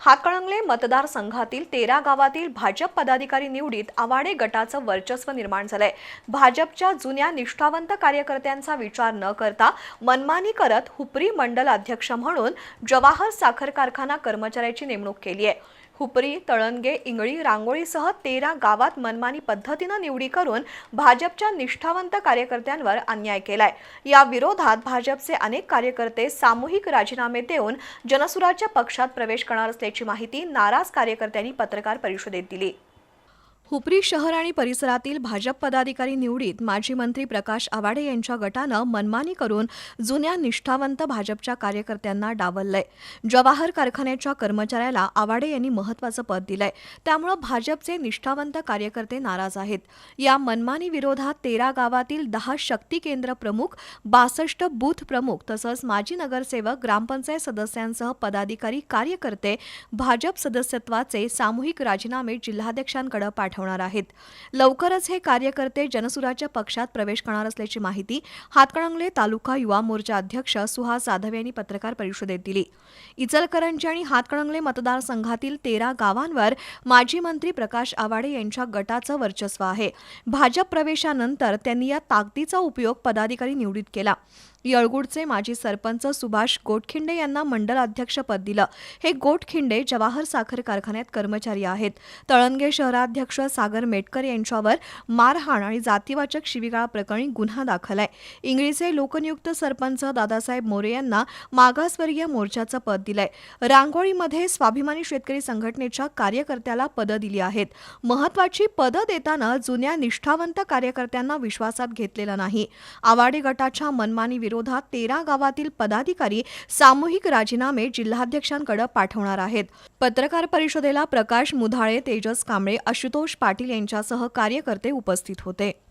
हातकणंगले मतदारसंघातील तेरा गावातील भाजप पदाधिकारी निवडीत आवाडे गटाचं वर्चस्व निर्माण झालंय. भाजपच्या जुन्या निष्ठावंत कार्यकर्त्यांचा विचार न करता मनमानी करत हुपरी मंडल अध्यक्ष म्हणून जवाहर साखर कारखाना कर्मचाऱ्याची नेमणूक केली आहे. हुपरी तळणगे इंगळी रांगोळीसह तेरा गावात मनमानी पद्धतीनं निवडी करून भाजपच्या निष्ठावंत कार्यकर्त्यांवर अन्याय केलाय. या विरोधात भाजपचे अनेक कार्यकर्ते सामूहिक राजीनामे देऊन जनसुराच्या पक्षात प्रवेश करणार असल्याची माहिती नाराज कार्यकर्त्यांनी पत्रकार परिषदेत दिली. हुपरी शहर आणि परिसरातील भाजप पदाधिकारी निवडीत माजी मंत्री प्रकाश आवाडे यांच्या गटानं मनमानी करून जुन्या निष्ठावंत भाजपच्या कार्यकर्त्यांना डावललंय. जवाहर कारखान्याच्या कर्मचाऱ्याला आवाडे यांनी महत्वाचं पद दिलंय. त्यामुळं भाजपचे निष्ठावंत कार्यकर्ते नाराज आहेत. या मनमानी विरोधात तेरा गावातील दहा शक्ती केंद्र प्रमुख बासष्ट बूथ प्रमुख तसंच माजी नगरसेवक ग्रामपंचायत सदस्यांसह पदाधिकारी कार्यकर्ते भाजप सदस्यत्वाचे सामूहिक राजीनामे जिल्हाध्यक्षांकडे पाठवणार आहेत. लवकरच हे कार्यकर्ते जनसुराच्या पक्षात प्रवेश करणार असल्याची माहिती हातकणंगले तालुका युवा मोर्चा अध्यक्ष सुहास जाधव यांनी पत्रकार परिषदेत दिली. इचलकरंजी आणि हातकणंगले मतदारसंघातील तेरा गावांवर माजी मंत्री प्रकाश आवाडे यांच्या गटाचं वर्चस्व आहे. भाजप प्रवेशानंतर त्यांनी या ताकदीचा उपयोग पदाधिकारी निवडीत केला. यळगुडचे माजी सरपंच सुभाष गोटखिंडे यांना मंडल अध्यक्षपद दिलं. हे गोटखिंडे जवाहर साखर कारखान्यात कर्मचारी आहेत. तळणगे शहराध्यक्ष सागर मेटकर यांच्यावर मारहाण आणि जातीवाचक शिवीगाळ प्रकरणी गुन्हा दाखल आहे. इंगळीचे लोकनियुक्त सरपंच दादासाहेब मोरे यांना मागासवर्गीय मोर्चाचं पद दिलंय. रांगोळीमध्ये स्वाभिमानी शेतकरी संघटनेच्या कार्यकर्त्याला पदं दिली आहेत. महत्वाची पदं देताना जुन्या निष्ठावंत कार्यकर्त्यांना विश्वासात घेतलेलं नाही. आवाडे गटाच्या मनमानी विरोधात तेरा गावातील पदाधिकारी सामूहिक राजीनामे जिल्हाध्यक्षांकडे पाठवणार आहेत. पत्रकार परिषदेला प्रकाश मुधाळे तेजस कांबळे आशुतोष पाटील यांच्यासह कार्यकर्ते उपस्थित होते.